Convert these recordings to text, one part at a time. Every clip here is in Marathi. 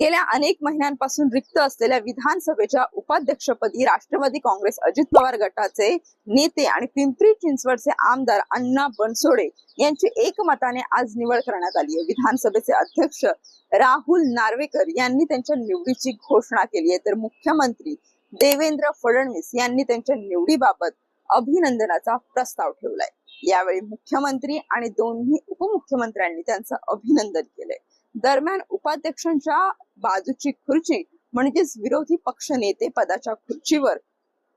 गेल्या अनेक महिन्यांपासून रिक्त असलेल्या विधानसभेच्या उपाध्यक्षपदी राष्ट्रवादी काँग्रेस अजित पवार गटाचे नेते आणि पिंपरी चिंचवडचे आमदार अण्णा बनसोडे यांची एकमताने आज निवड करण्यात आली आहे. विधानसभेचे अध्यक्ष राहुल नार्वेकर यांनी त्यांच्या निवडीची घोषणा केली आहे. तर मुख्यमंत्री देवेंद्र फडणवीस यांनी त्यांच्या निवडीबाबत अभिनंदनाचा प्रस्ताव ठेवलाय. यावेळी मुख्यमंत्री आणि दोन्ही उपमुख्यमंत्र्यांनी त्यांचं अभिनंदन केलंय. दरम्यान उपाध्यक्षांच्या बाजूची खुर्ची म्हणजेच विरोधी पक्ष नेते पदाच्या खुर्चीवर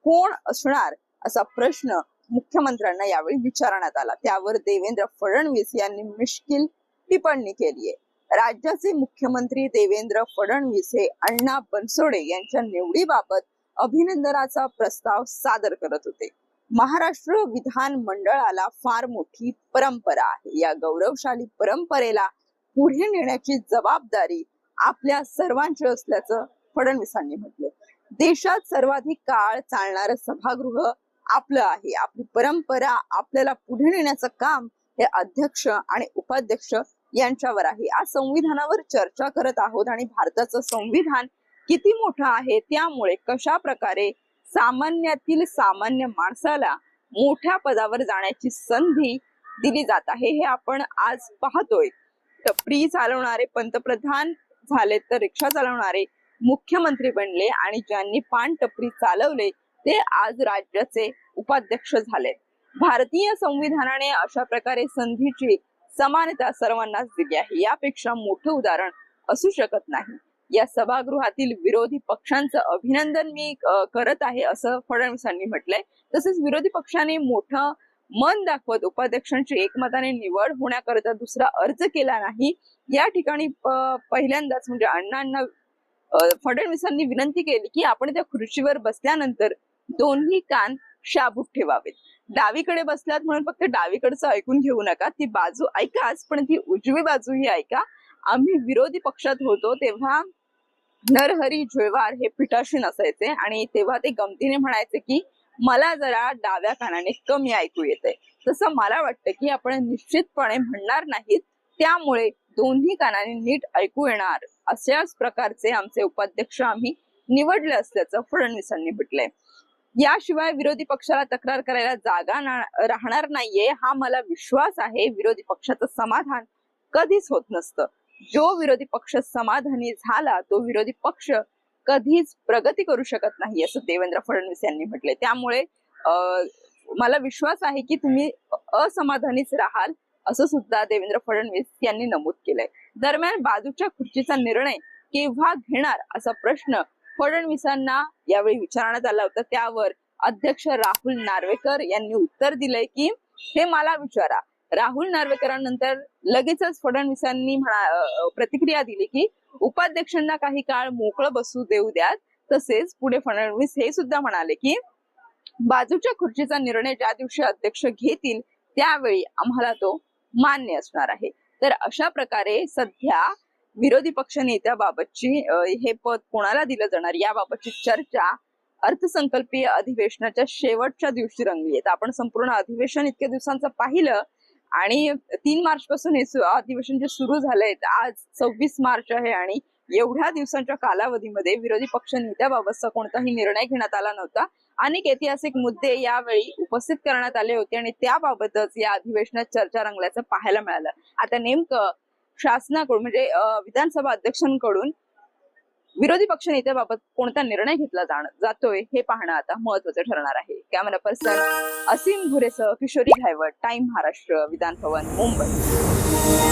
कोण असणार असा प्रश्न मुख्यमंत्र्यांना यावेळी विचारण्यात आला. त्यावर देवेंद्र फडणवीस यांनी मिश्किल टिप्पणी केली आहे. राज्याचे मुख्यमंत्री देवेंद्र फडणवीस हे अण्णा बनसोडे यांच्या निवडीबाबत अभिनंदनाचा प्रस्ताव सादर करत होते. महाराष्ट्र विधान मंडळाला फार मोठी परंपरा आहे. या गौरवशाली परंपरेला पुढे नेण्याची जबाबदारी आपल्या सर्वांची असल्याचं फडणवीसांनी म्हटलं देशात सर्वाधिक काळ चालणारं सभागृह आपलं आहे. आपली परंपरा आपल्याला पुढे नेण्याचं काम हे अध्यक्ष आणि उपाध्यक्ष यांच्यावर आहे. आज संविधानावर चर्चा करत आहोत आणि भारताचं संविधान किती मोठं आहे त्यामुळे कशा प्रकारे सामान्यातील सामान्य माणसाला मोठ्या पदावर जाण्याची संधी दिली जात आहे हे आपण आज पाहतोय. टपरी चालवणारे पंतप्रधान झाले तर रिक्षा चालवणारे मुख्यमंत्री बनले आणि ज्यांनी पान टपरी चालवले ते आज राज्याचे उपाध्यक्ष झाले भारतीय संविधानाने अशा प्रकारे संधीची समानता सर्वांनाच दिली आहे. यापेक्षा मोठं उदाहरण असू शकत नाही. या सभागृहातील विरोधी पक्षांचं अभिनंदन मी करत आहे असं फडणवीसांनी म्हटलंय. तसेच विरोधी पक्षाने मोठं मन दाखवत उपाध्यक्षांची एकमताने निवड होण्याकरिता दुसरा अर्ज केला नाही. या ठिकाणी पहिल्यांदाच म्हणजे अण्णांना फडणवीसांनी विनंती केली की आपण त्या खुर्चीवर बसल्यानंतर दोन्ही कान शाबूत ठेवावेत. डावीकडे बसलात म्हणून फक्त डावीकडचं ऐकून घेऊ नका. ती बाजू ऐकाच पण ती उजवी बाजू ही ऐका. आम्ही विरोधी पक्षात होतो तेव्हा नरहरी झुळवार हे पिठाशी नसायचे आणि तेव्हा ते गमतीने म्हणायचे की मला जरा डाव्या कानाने कमी ऐकू येते तसं मला वाटतं की आपण निश्चितपणे म्हणणार नाहीत त्यामुळे दोन्ही कानाने नीट ऐकू येणार. अशाच प्रकारचे आमचे उपाध्यक्ष आम्ही निवडले असल्याचं फडणवीसांनी म्हटलंय. याशिवाय विरोधी पक्षाला तक्रार करायला जागा ना- राहणार नाहीये हा मला विश्वास आहे. विरोधी पक्षाचं समाधान कधीच होत नसतं. जो विरोधी पक्ष समाधानी झाला तो विरोधी पक्ष कधीच प्रगती करू शकत नाही असं देवेंद्र फडणवीस यांनी म्हटले त्यामुळे अं, मला विश्वास आहे की तुम्ही असमाधानीच राहाल असं सुद्धा देवेंद्र फडणवीस यांनी नमूद केलंय. दरम्यान बाजूच्या खुर्चीचा निर्णय केव्हा घेणार असा प्रश्न फडणवीसांना यावेळी विचारण्यात आला होता. त्यावर अध्यक्ष राहुल नार्वेकर यांनी उत्तर दिलंय की हे मला विचारा. राहुल नार्वेकरांनंतर लगेचच फडणवीसांनी म्हणा प्रतिक्रिया दिली की उपाध्यक्षांना काही काळ मोकळं बसू देऊ द्यात. तसेच पुढे फडणवीस हे सुद्धा म्हणाले की बाजूच्या खुर्चीचा निर्णय ज्या दिवशी अध्यक्ष घेतील त्यावेळी आम्हाला तो मान्य असणार आहे. तर अशा प्रकारे सध्या विरोधी पक्ष नेत्याबाबतची हे पद कोणाला दिलं जाणार याबाबतची चर्चा अर्थसंकल्पीय अधिवेशनाच्या शेवटच्या दिवशी रंगली आहे. आपण संपूर्ण अधिवेशन इतक्या दिवसांचं पाहिलं आणि तीन मार्च पासून हे अधिवेशन जे सुरू झालंय आज सव्वीस मार्च आहे आणि एवढ्या दिवसांच्या कालावधीमध्ये विरोधी पक्ष नेत्याबाबतचा कोणताही निर्णय घेण्यात आला नव्हता. अनेक ऐतिहासिक मुद्दे यावेळी उपस्थित करण्यात आले होते आणि त्याबाबतच या अधिवेशनात चर्चा रंगल्याचं पाहायला मिळालं. आता नेमकं शासनाकडून म्हणजे विधानसभा अध्यक्षांकडून विरोधी पक्ष नेत्याबाबत कोणता निर्णय घेतला जाण जातोय हे पाहणं आता महत्वाचं ठरणार आहे. कॅमेरा पर्सन असीम घुरेसह किशोरी घायवट टाइम महाराष्ट्र विधान भवन मुंबई.